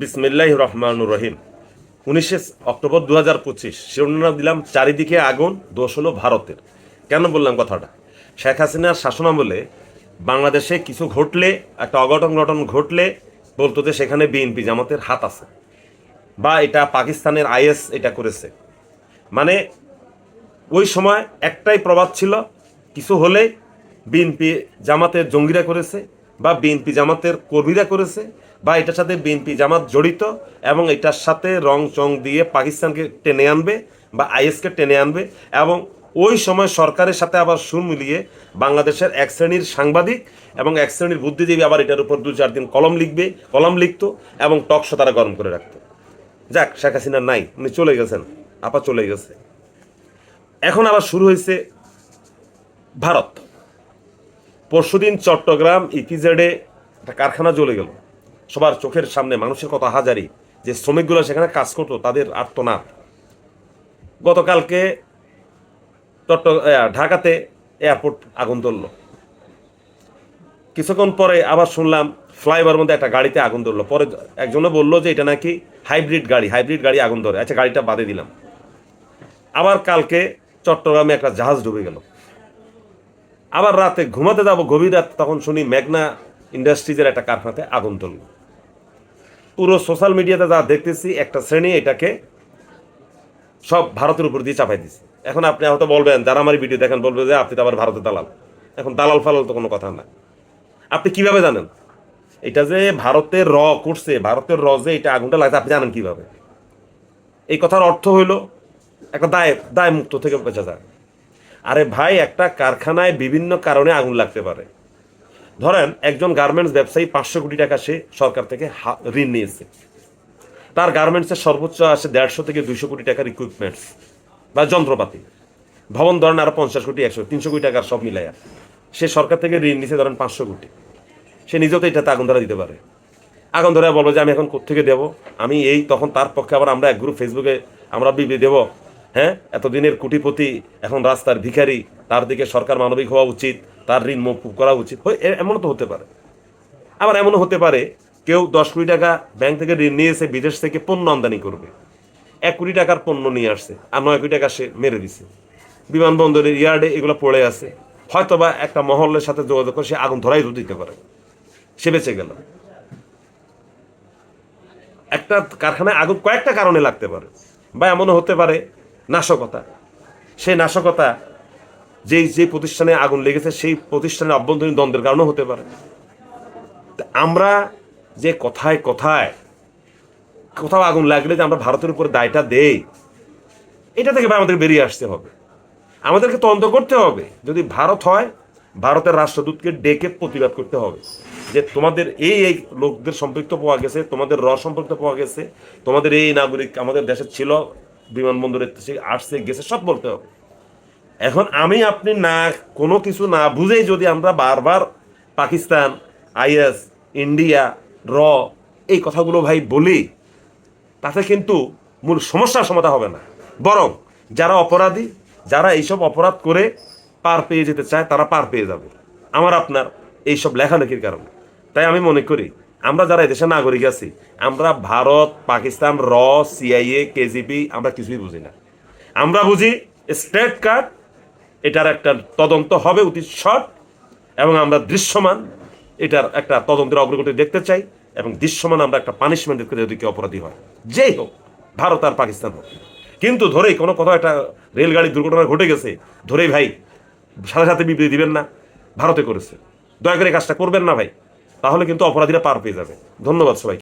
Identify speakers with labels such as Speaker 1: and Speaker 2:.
Speaker 1: বিসমিল্লাহ রহমানুর রহিম। উনিশে অক্টোবর দু হাজার পঁচিশ, শিরোনাম দিলাম চারিদিকে আগুন, দোষ হলো ভারতের। কেন বললাম কথাটা? শেখ হাসিনার শাসনামলে বাংলাদেশে কিছু ঘটলে, একটা অঘটন ঘটন ঘটলে বলতো যে সেখানে বিএনপি জামাতের হাত আছে। বা এটা পাকিস্তানের আইএস এটা করেছে। মানে ওই সময় একটাই প্রবাদ ছিল, কিছু হলে বিএনপি জামাতের জঙ্গিরা করেছে বা বিএনপি জামাতের কর্মীরা করেছে বা এটার সাথে বিএনপি জামাত জড়িত এবং এটার সাথে রং চং দিয়ে পাকিস্তানকে টেনে আনবে বা আইএসকে টেনে আনবে এবং ওই সময় সরকারের সাথে আবার সুর মিলিয়ে বাংলাদেশের এক শ্রেণির সাংবাদিক এবং এক শ্রেণির বুদ্ধিজীবী আবার এটার উপর দু চার দিন কলম লিখবে, কলম লিখতো এবং টকশো তারা গরম করে রাখতো। যাক, শেখ হাসিনা নাই, উনি চলে গেছেন, আপা চলে গেছে। এখন আবার শুরু হয়েছে ভারত। পরশুদিন চট্টগ্রাম ইপিজেডে একটা কারখানা জ্বলে গেল। সবার চোখের সামনে মানুষের কত হাজারি, যে শ্রমিকগুলো সেখানে কাজ করতো, তাদের আর্তনাদ। গতকালকে চট্ট ঢাকাতে এয়ারপোর্ট আগুন ধরল। কিছুক্ষণ পরে আবার শুনলাম ফ্লাইওভার মধ্যে একটা গাড়িতে আগুন ধরলো। পরে একজনে বলল যে এটা নাকি হাইব্রিড গাড়ি হাইব্রিড গাড়ি আগুন ধরে। আচ্ছা গাড়িটা বাদে দিলাম। আবার কালকে চট্টগ্রামে একটা জাহাজ ডুবে গেল। আবার রাতে ঘুমাতে যাব গভীর রাত, তখন শুনি মেঘনা ইন্ডাস্ট্রিজের একটা কারখানাতে আগুন ধরল। পুরো সোশ্যাল মিডিয়াতে যা দেখতেছি, একটা শ্রেণি এটাকে সব ভারতের উপর দিয়ে চাপাই দিছে। এখন আপনি হয়তো বলবেন, যারা আমার ভিডিও দেখেন, বলবে যে আপনি তো আবার ভারতের দালাল। এখন দালাল ফালাল তো কোনো কথা না। আপনি কীভাবে জানেন? এটা যে ভারতের র করছে, ভারতের র যে এটা আগুনটা লাগছে, আপনি জানেন কীভাবে? এই কথার অর্থ হইল, একটা দায় দায় মুক্ত থেকে বেঁচে যায়। আরে ভাই, একটা কারখানায় বিভিন্ন কারণে আগুন লাগতে পারে। ধরেন, একজন গার্মেন্টস ব্যবসায়ী পাঁচশো কোটি টাকা সে সরকার থেকে ঋণ নিয়েছে। তার গার্মেন্টসের সর্বোচ্চ আসে দেড়শো থেকে দুইশো কোটি টাকার ইকুইপমেন্টস বা যন্ত্রপাতি। ভবন ধরেন আরও পঞ্চাশ কোটি, একশো, তিনশো কোটি টাকার সব মিলাইয়া। সে সরকার থেকে ঋণ নিছে ধরেন পাঁচশো কোটি। সে নিজেও তো এটাতে আগুন ধরা দিতে পারে। আগুন ধরে বলব যে, আমি এখন কোথেকে দেবো? আমি এই, তখন তার পক্ষে আবার আমরা এক গ্রুপ ফেসবুকে আমরা বিবি দেব। হ্যাঁ? এতদিনের কুটিপতি, এখন রাস্তার ভিখারি, তার দিকে সরকার মানবিক হওয়া উচিত, তার ঋণ মকুব করা উচিত। এমনও তো হতে পারে। আবার এমনও হতে পারে, কেউ দশ কোটি টাকা ব্যাংক থেকে ঋণ নিয়েছে বিদেশ থেকে পণ্য আমদানি করবে। এক কোটি টাকার পণ্য নিয়ে আসছে, আর নয় কোটি টাকা সে মেরে দিছে। বিমানবন্দরের ইয়ার্ডে এগুলো পড়ে আছে। হয়তো বা একটা মহলের সাথে যোগাযোগ করে সে আগুন ধরাই দিতে পারে। সে বেঁচে গেল। একটা কারখানায় আগুন কয়েকটা কারণে লাগতে পারে। বা এমনও হতে পারে নাশকতা। সেই নাশকতা যেই যে প্রতিষ্ঠানে আগুন লেগেছে, সেই প্রতিষ্ঠানের অভ্যন্তরীণ দ্বন্দ্বের কারণেও হতে পারে। আমরা যে কথায় কথায় কোথাও আগুন লাগলে যে আমরা ভারতের উপরে দায়টা দেই, এটা থেকে আমাদের বেরিয়ে আসতে হবে। আমাদেরকে তদন্ত করতে হবে। যদি ভারত হয়, ভারতের রাষ্ট্রদূতকে ডেকে প্রতিবাদ করতে হবে যে তোমাদের এই এই লোকদের সম্পৃক্ত পাওয়া গেছে, তোমাদের র সম্পৃক্ত পাওয়া গেছে, তোমাদের এই নাগরিক আমাদের দেশে ছিল বিমানবন্দরে সে আসছে, গেছে, সব বলতে হবে। এখন আমি, আপনি না, কোনো কিছু না বুঝেই যদি আমরা বারবার পাকিস্তান, আইএস, ইন্ডিয়া, র, এই কথাগুলো ভাই বলি, তাতে কিন্তু মূল সমস্যার সমাধান হবে না। বরং যারা অপরাধী, যারা এইসব অপরাধ করে পার পেয়ে যেতে চায়, তারা পার পেয়ে যাবে। আমার, আপনার এইসব লেখালেখির কারণে। তাই আমি মনে করি আমরা যারা এদেশে নাগরিক আছি, আমরা ভারত, পাকিস্তান, র সিআইএ কেজিপি আমরা কিছুই বুঝি না। আমরা বুঝি স্টেট কার্ড, এটার একটা তদন্ত হবে অতি শর্ট এবং আমরা দৃশ্যমান, এটার একটা তদন্তের অগ্রগতি দেখতে চাই, এবং দৃশ্যমান আমরা একটা পানিশমেন্ট দেখতে যদি কেউ অপরাধী হয়। যেই হোক, ভারত আর পাকিস্তান হোক। কিন্তু ধরেই কোনো কোথাও একটা রেলগাড়ি দুর্ঘটনা ঘটে গেছে, ধরেই ভাই, সাথে সাথে বিবৃতি দিবেন না, ভারতে করেছে। দয়া করে কাজটা করবেন না ভাই। তাহলে কিন্তু অপরাধীরা পার পেয়ে যাবে। ধন্যবাদ সবাই